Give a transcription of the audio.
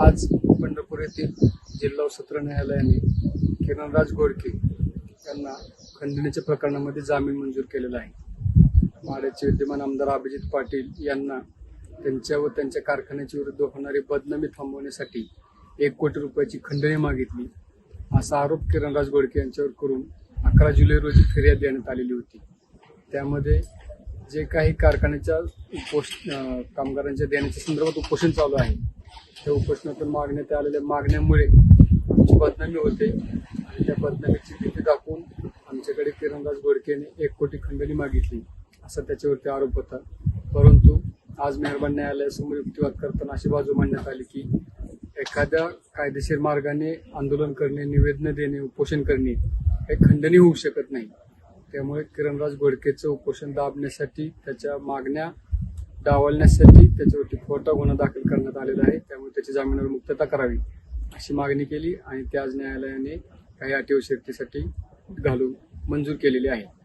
आज पंढरपूर येथील जिल्हा सत्र न्यायालयाने किरणराज गोडके यांना खंडणीच्या प्रकरणामध्ये जामीन मंजूर केलेला आहे. माड्याचे विद्यमान आमदार अभिजित पाटील यांना त्यांच्या व त्यांच्या कारखान्याच्या विरुद्ध होणारी बदनामी थांबवण्यासाठी एक कोटी रुपयाची खंडणी मागितली असा आरोप किरणराज गोडके यांच्यावर करून अकरा जुलै रोजी फिर्याद देण्यात आलेली होती. त्यामध्ये जे काही कारखान्याच्या उपोष कामगारांच्या देण्याच्या संदर्भात उपोषण चालू आहे. त्या उपोषणातून मागण्यात आलेल्या मागण्यामुळे आमची बदनामी होते. आणि त्या बदनामीची भीती दाखवून आमच्याकडे किरणराज गोडकेने एक कोटी खंडणी मागितली असा त्याच्यावरती आरोप होता. परंतु आज मेहरबान न्यायालयासमोर युक्तिवाद करताना अशी बाजू मांडण्यात आली की एखाद्या कायदेशीर मार्गाने आंदोलन करणे निवेदन देणे उपोषण करणे हे खंडणी होऊ शकत नाही. त्यामुळे किरणराज गोडकेचं उपोषण दाबण्यासाठी त्याच्या मागण्या डावलण्यासाठी त्याच्यावरती खोटा गुन्हा दाखल करण्यात आलेला आहे. त्यामुळे त्याची जामिनावर मुक्तता करावी अशी मागणी केली आणि त्या आज न्यायालयाने काही अटी व घालून मंजूर केलेली आहे.